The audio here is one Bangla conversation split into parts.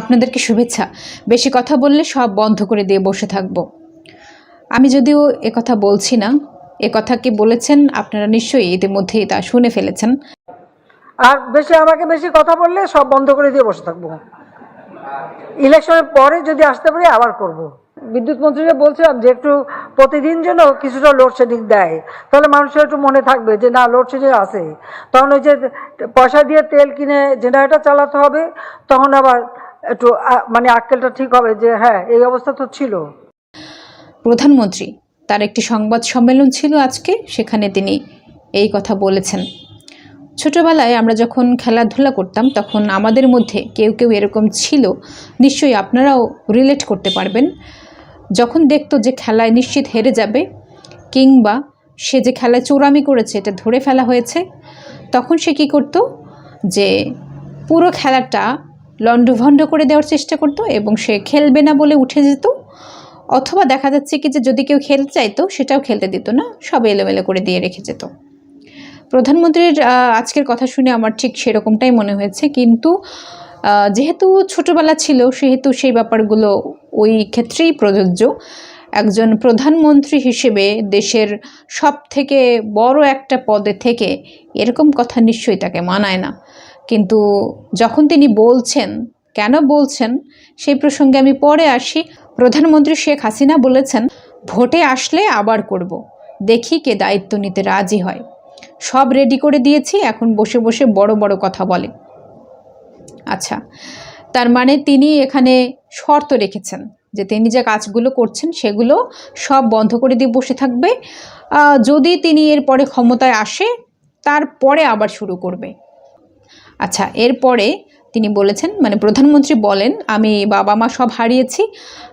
আপনাদেরকে শুভেচ্ছা। বেশি কথা বললে সব বন্ধ করে দিয়ে বসে থাকব। আমি যদিও কথা বলছি না কথা কি বলেছেন আপনারা নিশ্চয়ই ইতিমধ্যেই তা শুনে ফেলেছেন। আর বেশি আমাকে বেশি কথা বললে সব বন্ধ করে দিয়ে বসে থাকব। ইলেকশনের পরে যদি আসতে পারি আবার করব। বিদ্যুৎ মন্ত্রীকে বলছিলাম যে একটু প্রতিদিন যেন কিছুটা লোডশেডিং দেয়, তাহলে মানুষের একটু মনে থাকবে যে না, লোডশেডিং আছে। তখন ওই যে পয়সা দিয়ে তেল কিনে জেনারেটর চালাতে হবে, তখন আবার একটু মানে আক্কেলটা ঠিক হবে যে হ্যাঁ এই অবস্থা তো ছিল। প্রধানমন্ত্রী, তার একটি সংবাদ সম্মেলন ছিল আজকে, সেখানে তিনি এই কথা বলেছেন। ছোটবেলায় আমরা যখন খেলাধুলা করতাম, তখন আমাদের মধ্যে কেউ কেউ এরকম ছিল। নিশ্চয়ই আপনারাও রিলেট করতে পারবেন। যখন দেখতো যে খেলায় নিশ্চিত হেরে যাবে, কিংবা সে যে খেলায় চোরামি করেছে, এটা ধরে ফেলা হয়েছে, তখন সে কী করতো? যে পুরো খেলাটা লণ্ডভণ্ড করে দেওয়ার চেষ্টা করতো এবং সে খেলবে না বলে উঠে যেত। অথবা দেখা যাচ্ছে কি যে যদি কেউ খেলতে চাইতো, সেটাও খেলতে দিত না, সব এলোমেলো করে দিয়ে রেখে যেত। প্রধানমন্ত্রীর আজকের কথা শুনে আমার ঠিক সেরকমটাই মনে হয়েছে। কিন্তু যেহেতু ছোটবেলা ছিল, সেহেতু সেই ব্যাপারগুলো ওই ক্ষেত্রেই প্রযোজ্য। একজন প্রধানমন্ত্রী হিসেবে দেশের সব থেকে বড় একটা পদে থেকে এরকম কথা নিশ্চয়ই তাকে মানায় না। কিন্তু যখন তিনি বলছেন, কেন বলছেন, সেই প্রসঙ্গে আমি পরে আসি। প্রধানমন্ত্রী শেখ হাসিনা বলেছেন, ভোটে আসলে আবার করব। দেখি কে দায়িত্ব নিতে রাজি হয়। সব রেডি করে দিয়েছি, এখন বসে বসে বড় বড় কথা বলে। আচ্ছা তার মানে তিনি এখানে শর্ত রেখেছেন যে তিনি যে কাজগুলো করছেন, সেগুলো সব বন্ধ করে দিয়ে বসে থাকবে। যদি তিনি এরপরে ক্ষমতায় আসে, তারপরে আবার শুরু করবে। আচ্ছা এরপরে তিনি বলেছেন মানে প্রধানমন্ত্রী বলেন, আমি বাবা মা সব হারিয়েছি,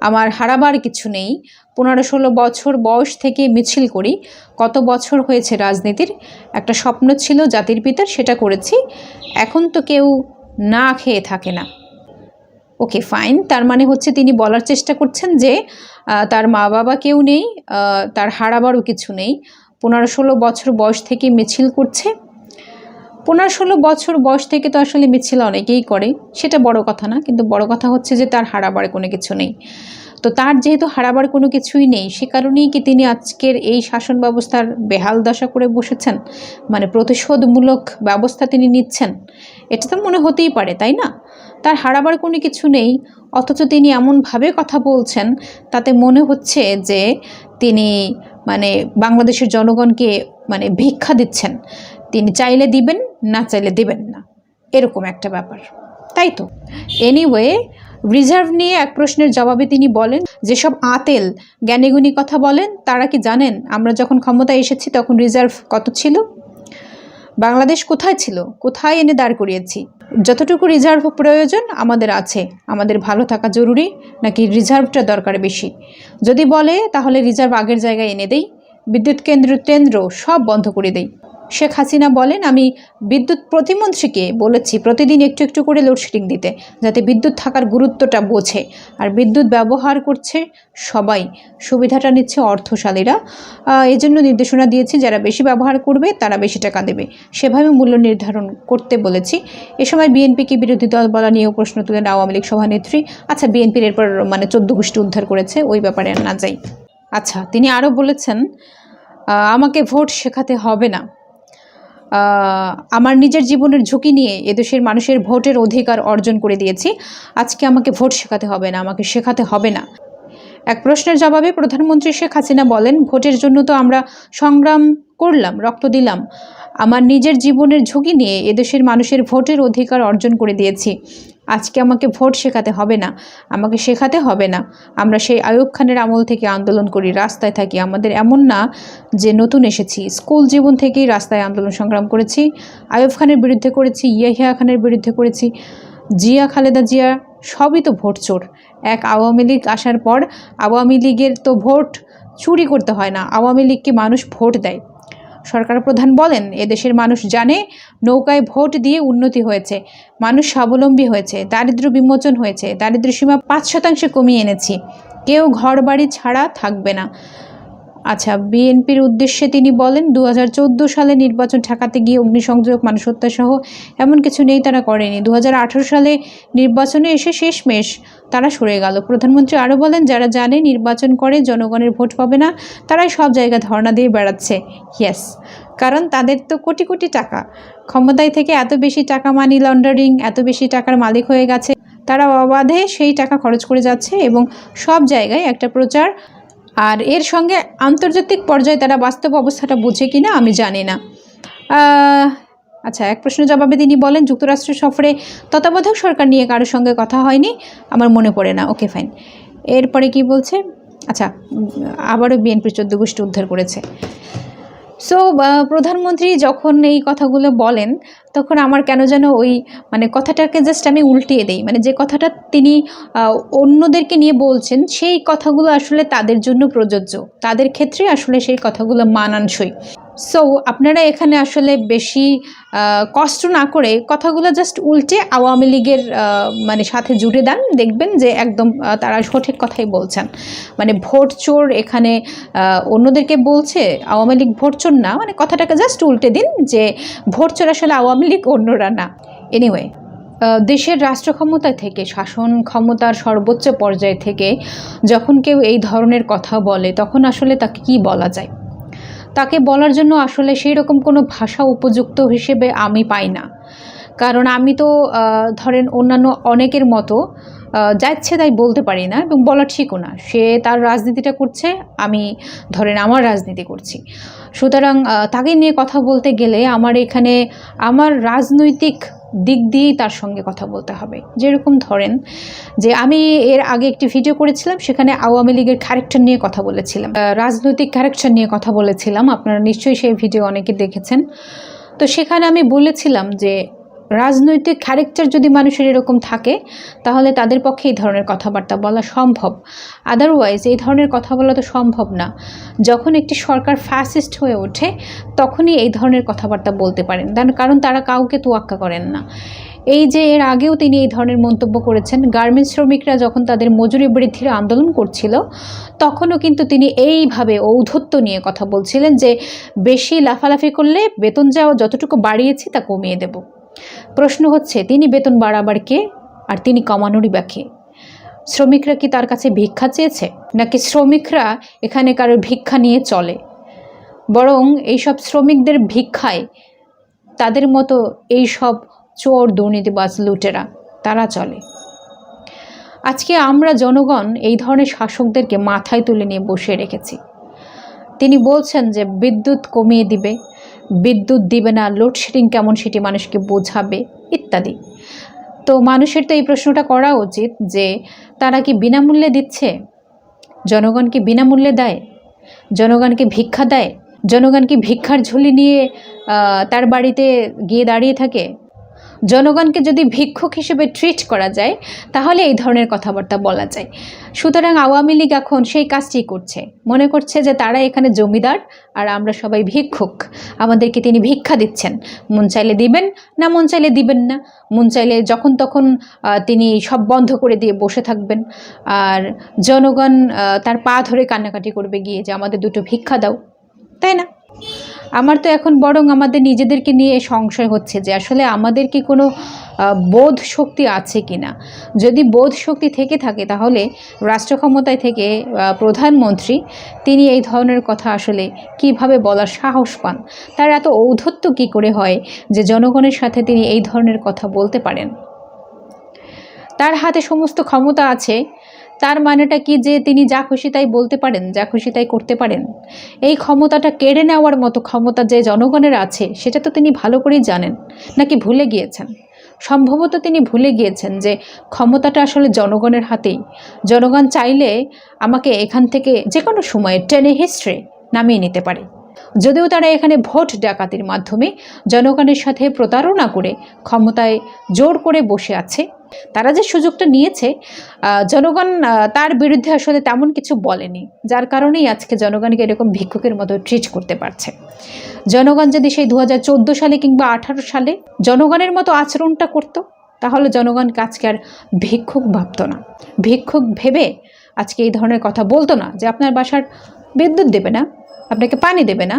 আমার হারাবার কিছু নেই। পনেরো ষোলো বছর বয়স থেকে মিছিল করি। কত বছর হয়েছে রাজনীতির? একটা স্বপ্ন ছিল জাতির পিতার, সেটা করেছি। এখন তো কেউ না খেয়ে থাকে না। Okay, fine. তার মানে হচ্ছে তিনি বলার চেষ্টা করছেন যে তার মা বাবা কেউ নেই তার হারাবারও কিছু নেই। পনেরো ষোলো বছর বয়স থেকে মিছিল করছে। পনেরো ষোলো বছর বয়স থেকে তো আসলে মিছিল অনেকেই করে, সেটা বড় কথা না, কিন্তু বড় কথা হচ্ছে যে তার হারাবার কোনো কিছু নেই। তো তার যেহেতু হারাবার কোনো কিছুই নেই, সে কারণেই কি তিনি আজকের এই শাসন ব্যবস্থার বেহাল দশা করে বসেছেন? মানে প্রতিশোধমূলক ব্যবস্থা তিনি নিচ্ছেন? এটা তো মনে হতেই পারে, তাই না? তার হারাবার কোনো কিছু নেই, অথচ তিনি এমনভাবে কথা বলছেন, তাতে মনে হচ্ছে যে তিনি মানে বাংলাদেশের জনগণকে মানে ভিক্ষা দিচ্ছেন। তিনি চাইলে দিবেন, না চাইলে দিবেন না। এরকম একটা ব্যাপার। তাই তো? এনিওয়ে রিজার্ভ নিয়ে এক প্রশ্নের জবাবে তিনি বলেন যেসব আতেল, জ্ঞানীগুণী কথা বলেন, তারা কি জানেন আমরা যখন ক্ষমতায় এসেছি তখন রিজার্ভ কত ছিল? বাংলাদেশ কোথায় ছিল? কোথায় এনে দাঁড় করিয়েছি? যতটুকু রিজার্ভ প্রয়োজন আমাদের আছে। আমাদের ভালো থাকা জরুরি, নাকি রিজার্ভটা দরকার বেশি? যদি বলে, তাহলে রিজার্ভ আগের জায়গায় এনে দেই। বিদ্যুৎ কেন্দ্র কেন্দ্র সব বন্ধ করে দেই। শেখ হাসিনা বলেন, আমি বিদ্যুৎ প্রতিমন্ত্রীকে বলেছি প্রতিদিন একটু একটু করে লোডশেডিং দিতে, যাতে বিদ্যুৎ থাকার গুরুত্বটা বোঝে। আর বিদ্যুৎ ব্যবহার করছে সবাই, সুবিধাটা নিচ্ছে অর্থশালীরা। এই জন্য নির্দেশনা দিয়েছি, যারা বেশি ব্যবহার করবে, তারা বেশি টাকা দেবে। সেভাবে মূল্য নির্ধারণ করতে বলেছি। এ সময় বিএনপিকে বিরোধী দল বলা নিয়েও প্রশ্ন তুলেন আওয়ামী লীগ সভানেত্রী। আচ্ছা বিএনপির এরপর মানে চোদ্দ গোষ্ঠী উদ্ধার করেছে, ওই ব্যাপারে না যাই। আচ্ছা তিনি আরও বলেছেন আমাকে ভোট শেখাতে হবে না। আমার নিজের জীবনের ঝুঁকি নিয়ে এদেশের মানুষের ভোটের অধিকার অর্জন করে দিয়েছি। আজকে আমাকে ভোট শেখাতে হবে না, আমাকে শেখাতে হবে না। এক প্রশ্নের জবাবে প্রধানমন্ত্রী শেখ হাসিনা বলেন, ভোটের জন্য তো আমরা সংগ্রাম করলাম, রক্ত দিলাম। আমার নিজের জীবনের ঝুঁকি নিয়ে এদেশের মানুষের ভোটের অধিকার অর্জন করে দিয়েছি। আজকে আমাকে ভোট শেখাতে হবে না, আমাকে শেখাতে হবে না। আমরা সেই আয়ুব খানের আমল থেকে আন্দোলন করি, রাস্তায় থাকি। আমাদের এমন না যে নতুন এসেছি। স্কুল জীবন থেকেই রাস্তায় আন্দোলন সংগ্রাম করেছি আয়ুব খানের বিরুদ্ধে করেছি, ইয়াহিয়া খানের বিরুদ্ধে করেছি, জিয়া, খালেদা জিয়া, সবই তো ভোট চোর। এক আওয়ামী লীগ আসার পর আওয়ামী লীগের তো ভোট চুরি করতে হয় না। আওয়ামী লীগকে মানুষ ভোট দেয়? সরকার প্রধান বলেন, এদেশের মানুষ জানে নৌকায় ভোট দিয়ে উন্নতি হয়েছে, মানুষ স্বাবলম্বী হয়েছে, দারিদ্র বিমোচন হয়েছে দারিদ্র সীমা পাঁচ শতাংশে কমিয়ে এনেছি। কেউ ঘর বাড়ি ছাড়া থাকবে না। আচ্ছা বিএনপির উদ্দেশ্যে তিনি বলেন দু হাজার চোদ্দ সালে নির্বাচন ঠেকাতে গিয়ে অগ্নিসংযোগ মানুষ হত্যা সহ এমন কিছু নেই, তারা করেনি। দু হাজার আঠেরো সালে নির্বাচনে এসে শেষমেশ তারা সরে গেল। প্রধানমন্ত্রী আরও বলেন, যারা জানে নির্বাচন করে, জনগণের ভোট পাবে না, তারাই সব জায়গায় ধর্ণা দিয়ে বেড়াচ্ছে। ইয়েস, কারণ তাদের তো কোটি কোটি টাকা। ক্ষমতায় থেকে এত বেশি টাকা মানি লন্ডারিং, এত বেশি টাকার মালিক হয়ে গেছে। তারা অবাধে সেই টাকা খরচ করে যাচ্ছে এবং সব জায়গায় একটা প্রচার আর এর সঙ্গে আন্তর্জাতিক পর্যায়ে তারা বাস্তব অবস্থাটা বুঝে কিনা আমি জানি না। আচ্ছা এক প্রশ্ন জবাবে তিনি বলেন যুক্তরাষ্ট্র সফরে তত্ত্বাবধায়ক সরকার নিয়ে কারোর সঙ্গে কথা হয়নি, আমার মনে পড়ে না। Okay, fine. এরপরে কি বলছে? আচ্ছা আবারও বিএনপির চোদ্দ গোষ্ঠী উদ্ধার করেছে। সো প্রধানমন্ত্রী যখন এই কথাগুলো বলেন তখন আমার কেন যেন ওই মানে কথাটাকে জাস্ট আমি উল্টিয়ে দেই। মানে যে কথাটা তিনি অন্যদেরকে নিয়ে বলছেন, সেই কথাগুলো আসলে তাদের জন্য প্রযোজ্য। তাদের ক্ষেত্রে আসলে সেই কথাগুলো মানানসই। সো আপনারা এখানে আসলে বেশি কষ্ট না করে কথাগুলো জাস্ট উল্টে আওয়ামী লীগের মানে সাথে জুড়ে দেন। দেখবেন যে একদম তারা সঠিক কথাই বলছেন। মানে ভোট চোর এখানে অন্যদেরকে বলছে, আওয়ামী লীগ ভোট চোর না। মানে কথাটাকে জাস্ট উল্টে দিন যে ভোট চোর আসলে আওয়ামী লীগ অন্যরা না। এনিওয়ে দেশের রাষ্ট্র ক্ষমতা থেকে, শাসন ক্ষমতার সর্বোচ্চ পর্যায় থেকে যখন কেউ এই ধরনের কথা বলে, তখন আসলে তাকে কি বলা যায়? তাকে বলার জন্য আসলে সেই রকম কোনো ভাষা উপযুক্ত হিসেবে আমি পাই না। কারণ আমি তো ধরেন অন্যান্য অনেকের মতো আহ, যা ইচ্ছে তাই বলতে পারি না এবং বলা ঠিকও না। সে তার রাজনীতিটা করছে আমি ধরেন আমার রাজনীতি করছি। সুতরাং তাকে নিয়ে কথা বলতে গেলে আমার এখানে আমার রাজনৈতিক দিক দিয়েই তার সঙ্গে কথা বলতে হবে। যেরকম ধরেন যে আমি এর আগে একটি ভিডিও করেছিলাম সেখানে আওয়ামী লীগের ক্যারেক্টার নিয়ে কথা বলেছিলাম। রাজনৈতিক ক্যারেক্টার নিয়ে কথা বলেছিলাম। আপনারা নিশ্চয়ই সেই ভিডিও অনেকে দেখেছেন। তো সেখানে আমি বলেছিলাম যে রাজনৈতিক ক্যারেক্টার যদি মানুষের এরকম থাকে, তাহলে তাদের পক্ষে এই ধরনের কথাবার্তা বলা সম্ভব। আদারওয়াইজ এই ধরনের কথা বলা তো সম্ভব না। যখন একটি সরকার ফ্যাসিস্ট হয়ে ওঠে, তখনই এই ধরনের কথাবার্তা বলতে পারেন। তার কারণ তারা কাউকে তোয়াক্কা করেন না। এই যে এর আগেও তিনি এই ধরনের মন্তব্য করেছেন গার্মেন্টস শ্রমিকরা যখন তাদের মজুরি বৃদ্ধির আন্দোলন করছিল, তখনও কিন্তু তিনি এইভাবে ঔদ্ধত্য নিয়ে কথা বলছিলেন যে, বেশি লাফালাফি করলে বেতন যাওয়া যতটুকু বাড়িয়েছি তা কমিয়ে দেব। প্রশ্ন হচ্ছে, তিনি বেতন বাড়াবার কে আর তিনি কমানোরই বা কে? শ্রমিকরা কি তার কাছে ভিক্ষা চেয়েছে? নাকি শ্রমিকরা এখানে কারোর ভিক্ষা নিয়ে চলে? বরং এইসব শ্রমিকদের ভিক্ষায় তাদের মতো এই সব চোর দুর্নীতিবাজ লুটেরা, তারা চলে। আজকে আমরা জনগণ এই ধরনের শাসকদেরকে মাথায় তুলে নিয়ে বসে রেখেছি। তিনি বলছেন যে, বিদ্যুৎ কমিয়ে দিবে বিদ্যুৎ দিবে না লোডশেডিং কেমন সেটি মানুষকে বোঝাবে, ইত্যাদি। তো মানুষের তো এই প্রশ্নটা করা উচিত যে, তারা কি বিনামূল্যে দিচ্ছে? জনগণ কি বিনামূল্যে দেয়? জনগণকে ভিক্ষা দেয়? জনগণ কি ভিক্ষার ঝুলি নিয়ে তার বাড়িতে গিয়ে দাঁড়িয়ে থাকে? জনগণকে যদি ভিক্ষুক হিসেবে ট্রিট করা যায়, তাহলে এই ধরনের কথাবার্তা বলা যায়। সুতরাং আওয়ামী লীগ এখন সেই কাজটি করছে। মনে করছে যে তারা এখানে জমিদার আর আমরা সবাই ভিক্ষুক। আমাদেরকে তিনি ভিক্ষা দিচ্ছেন। মন চাইলে দিবেন না, মন চাইলে দিবেন না। মন চাইলে যখন তখন তিনি সব বন্ধ করে দিয়ে বসে থাকবেন। আর জনগণ তার পা ধরে কান্নাকাটি করবে গিয়ে যে আমাদের দুটো ভিক্ষা দাও। তাই না? আমার তো এখন বরং আমাদের নিজেদেরকে নিয়ে সংশয় হচ্ছে যে আসলে আমাদের কি কোনো বোধ শক্তি আছে কি না? যদি বোধ শক্তি থেকে থাকে তাহলে রাষ্ট্র ক্ষমতায় থেকে প্রধানমন্ত্রী তিনি এই ধরনের কথা আসলে কীভাবে বলার সাহস পান? তার এত ঔদ্ধত্য কী করে হয় যে জনগণের সাথে তিনি এই ধরনের কথা বলতে পারেন? তার হাতে সমস্ত ক্ষমতা আছে তার মানেটা কি যে তিনি যা খুশি তাই বলতে পারেন, যা খুশি তাই করতে পারেন? এই ক্ষমতাটা কেড়ে নেওয়ার মতো ক্ষমতা যে জনগণের আছে, সেটা তো তিনি ভালো করেই জানেন, নাকি ভুলে গিয়েছেন? সম্ভবত তিনি ভুলে গিয়েছেন যে ক্ষমতাটা আসলে জনগণের হাতেই। জনগণ চাইলে আমাকে এখান থেকে যে কোনো সময়ে টেনে হিস্ট্রি নামিয়ে নিতে পারে। যদিও তারা এখানে ভোট ডাকাতির মাধ্যমে জনগণের সাথে প্রতারণা করে ক্ষমতায় জোর করে বসে আছে। তারা যে সুযোগটা নিয়েছে জনগণ তার বিরুদ্ধে আসলে তেমন কিছু বলেনি, যার কারণেই আজকে জনগণকে এরকম ভিক্ষুকের মতো ট্রিট করতে পারছে। জনগণ যদি সেই দু হাজার চোদ্দ সালে কিংবা আঠারো সালে জনগণের মতো আচরণটা করত, তাহলে জনগণ আজকে আর ভিক্ষুক ভাবতো না। ভিক্ষুক ভেবে আজকে এই ধরনের কথা বলতো না যে আপনার বাসার বিদ্যুৎ দেবে না। আপনাকে পানি দেবে না,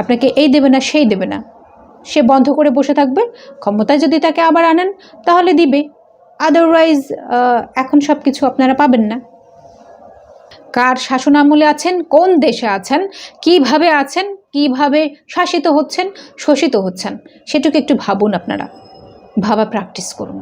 আপনাকে এই দেবে না, সেই দেবে না। সে বন্ধ করে বসে থাকবে, ক্ষমতায় যদি তাকে আবার আনেন, তাহলে দিবে। আদারওয়াইজ এখন সব কিছু আপনারা পাবেন না। কার শাসন আমলে আছেন, কোন দেশে আছেন, কীভাবে আছেন, কীভাবে শাসিত হচ্ছেন, শোষিত হচ্ছেন, সেটুকু একটু ভাবুন আপনারা। ভাবা প্র্যাকটিস করুন।